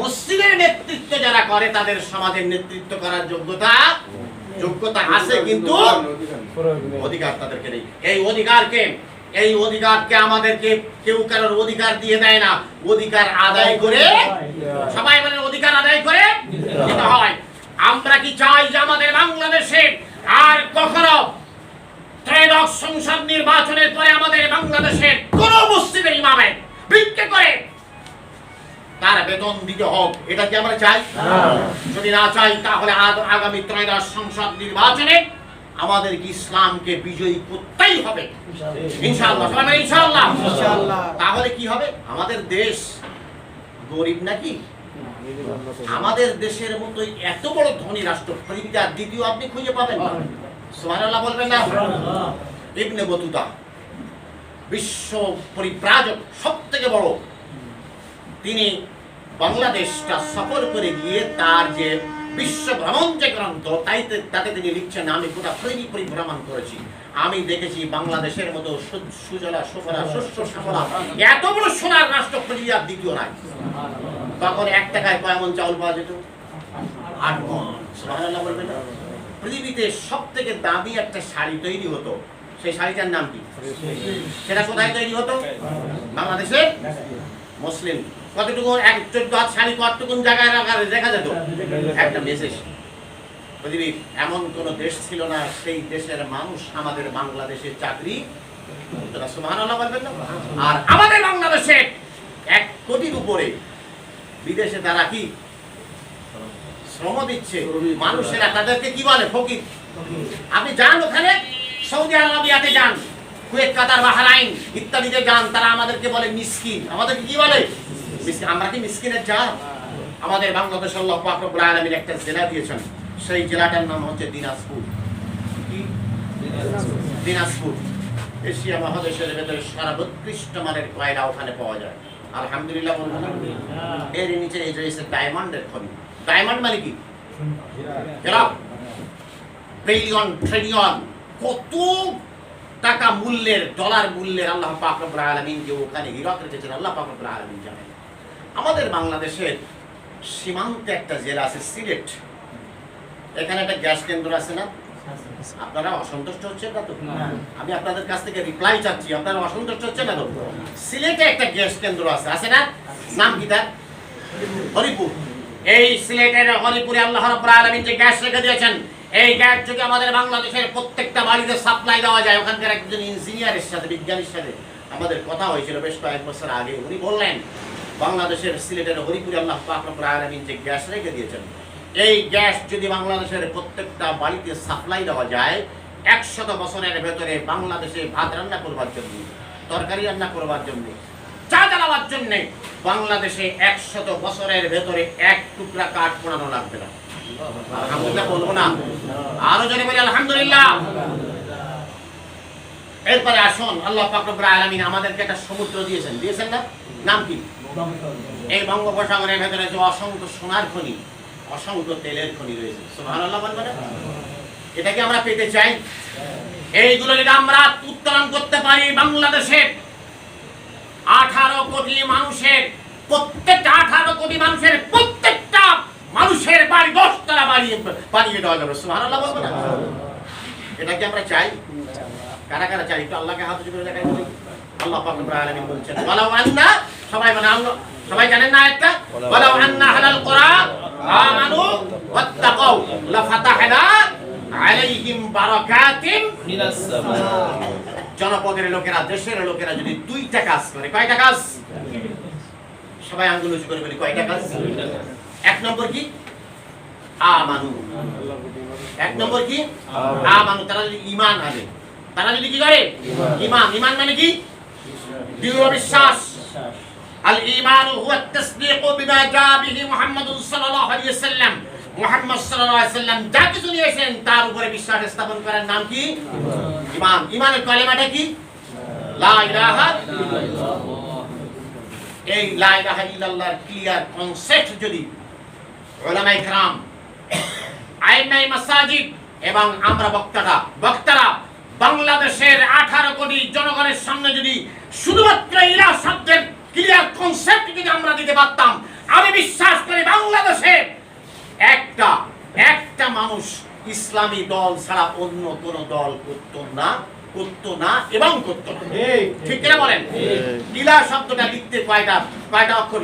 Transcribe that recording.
মসজিদের নেতৃত্বে যারা করে, তাদের সমাজের নেতৃত্ব করার যোগ্যতা যোগ্যতা আছে কিন্তু অধিকার তাদেরকে নেই। এই অধিকারকে এই অধিকারকে আমাদেরকে কেউ কারোর অধিকার দিয়ে দেয় না। অধিকার আদায় করে, সবাই মানে অধিকার আদায় করে হয়। আমরা কি চাই যে আমাদের বাংলাদেশে আর কখনো ত্রয়োদশ সংসদ নির্বাচনের পরে আমাদের বাংলাদেশের কোন মসজিদের ইমামে ভিক্ষে করে তার বেতন দিতে হোক এটা কি আমরা চাই? যদি না চাই তাহলে আগামী ত্রয়োদশ সংসদ নির্বাচনে আমাদের ইসলামকে বিজয়ী করতেই হবে। ইনশাআল্লাহ। ইনশাআল্লাহ ইনশাআল্লাহ। তাহলে কি হবে? আমাদের দেশ গরিব নাকি? আমাদের দেশের মতোই এত বড় ধনী রাষ্ট্র পৃথিবীতে আর দ্বিতীয় আপনি খুঁজে পাবেন না। সুবহানাল্লাহ বলবেন না? ইবনে বতুতা বিশ্ব পরিব্রাজক সব থেকে বড় তিনি বাংলাদেশটা সফর করে গিয়ে তার যে বিশ্ব ভ্রমণ যে গ্রন্থ তাইতে তাতে তিনি লিখছেন আমি গোটা পৃথিবী পরিভ্রমণ করেছি। আমি দেখেছি বাংলাদেশের মতো সুজলা সুফলা শস্য শ্যামলা এত বড় সোনার রাষ্ট্র আর দ্বিতীয় নাই তখন এক টাকায় কয় মন চাউল পাওয়া যেত? আট মন। বলবেন? পৃথিবীতে সব থেকে দামি একটা শাড়ি তৈরি হতো সেই শাড়িটার নাম কি? সেটা কোথায় তৈরি হতো? বাংলাদেশে? মুসলিম। কতটুকু? এক চোদ্দ হাত শাড়ি কতটুকু জায়গায় রাখা দেখা যেত। একটা মেসেজ এমন কোন দেশ ছিল না, সেই দেশের মানুষ আমাদের বাংলাদেশে চাকরি? আর আমাদের বাংলাদেশে এক কোটির উপরে বিদেশে তারা কি? শ্রম দিচ্ছে। মানুষেরা তাদেরকে কি বলে? ফকির। আপনি যান ওখানে। সৌদি আরবিয়াতে যান। কুয়েত কাতার বাহরাইন ইত্যাদিতে যান তারা আমাদেরকে বলে মিসকিন। আমাদেরকে কি বলে? আমরা কি মিসকিনের জাত? আমাদের বাংলাদেশ আল্লাহ রব্বুল একটা জেলা দিয়েছেন। সেই জেলাটার নাম হচ্ছে দিনাজপুর। দিনাজপুর। এশিয়া মহাদেশের ভেতরে সর্বোৎকৃষ্ট মানের কয়লা ওখানে পাওয়া যায়। আলহামদুলিল্লাহ এর নিচে এই রয়েছে ডায়মন্ডের খনি। ডায়মন্ড মানে কি? Billion trillion. কত টাকা মূল্যের ডলার মূল্যের আল্লাহ পাক রব্বুল আলামিন যে ওখানে হীরক রেখেছেন আল্লাহ পাক রব্বুল আলামিন জানেন। আমাদের বাংলাদেশের সীমান্তে একটা জেলা আছে সিলেট। এখানে একটা গ্যাস কেন্দ্র আছে না? আপনারা অসন্তুষ্ট হচ্ছেন না তো? আমি আপনাদের কাছ থেকে রিপ্লাই চাচ্ছি আপনারা অসন্তুষ্ট হচ্ছেন না তো? সিলেটে একটা গ্যাস কেন্দ্র আছে আছে না? নাম কি তার? হরিপুর। এই সিলেটের হরিপুরে আল্লাহ রাব্বুল আলামিন যে গ্যাস রেখে দিয়েছেন এই গ্যাস যদি আমাদের বাংলাদেশের প্রত্যেকটা বাড়িতে সাপ্লাই দেওয়া যায়। ওখানকার একজন ইঞ্জিনিয়ারের সাথে, বিজ্ঞানীর সাথে আমাদের কথা হয়েছিল বেশ কয়েক বছর আগে। উনি বললেন, বাংলাদেশের সিলেটের হরিপুরে আল্লাহ পাক রব্বুল যে গ্যাস রেখে দিয়েছেন, এই গ্যাস যদি বাংলাদেশের প্রত্যেকটা বাড়িতে সাপ্লাই দেওয়া যায়, একশত বছরের ভেতরে বাংলাদেশে ভাত রান্না করবার জন্য, তরকারি রান্না করবার জন্য, চা চালাবার জন্য বাংলাদেশে একশত বছরের ভেতরে এক টুকরা কাঠ পোড়ানো লাগবে না। এরপরে আসুন, আল্লাহ আলমিন আমাদেরকে একটা সমুদ্র দিয়েছেন। দিয়েছেন না? নাম কি? এই বঙ্গোপসাগরের ভেতরে যে অসংখ্য সোনার খনি, অসংখ্য তেলের খনি রয়েছে। এটা কি আমরা পেতে চাই? এইগুলো যদি আমরা উত্তোলন করতে পারি বাংলাদেশের আঠারো কোটি মানুষের, প্রত্যেকটা আঠারো কোটি মানুষের প্রত্যেকটা বাড়িয়ে দেওয়া যাবে। সুবহানাল্লাহ বলবেন না? এটা কি আমরা চাই? কারা কারা চাই? একটু আল্লাহকে হাত করে দেখাই আল্লাহ পাক রব্বুল বলছেন ওয়ালাউ আন্না সবাই মানে আমরা সবাই জানেন না একটা ওয়ালাউ আন্না হালাল কুরআ আমানু ওয়াত্তাকাউ লাফাতাহনা আলাইহিম বারাকাতিন মিনাস সামা জনপদের লোকেরা দেশের লোকেরা যদি দুইটা কাজ করে কয়টা কাজ? সবাই আঙ্গুল উঁচু করে বলি কয়টা কাজ। এক নম্বর কি? আমানু এক নম্বর কি আমানু তারা যদি ইমান আনে তারা যদি কি করে ইমান ইমান মানে কি দৃঢ় বিশ্বাস আল ঈমান হুয়া তাসদীক বিমা জা বিহি মুহাম্মদ সাল্লাল্লাহু আলাইহি ওয়াসাল্লাম মুহাম্মদ সাল্লাল্লাহু আলাইহি ওয়াসাল্লাম যা কিছু নিয়েছেন তার উপরে বিশ্বাস স্থাপন করার নাম কি ইমান ইমানের কালেমাটা কি লা ইলাহা এই লা ইলাহা ইল্লাল্লাহর ক্লিয়ার কনসেপ্ট যদি উলামায়ে کرام আইনাই মাসাজিদ এবং আমরা বক্তারা বক্তারা বাংলাদেশের আঠারো কোটি জনগণের সামনে যদি শুধুমাত্র শব্দের ক্লিয়ার কনসেপ্ট যদি আমরা দিতে পারতাম আমি বিশ্বাস করি বাংলাদেশে একটা একটা মানুষ ইসলামী দল ছাড়া অন্য কোন দল করত না করত না এবং করত না। ঠিক। বলেন? ইলা শব্দটা লিখতে কয়টা কয়টা অক্ষর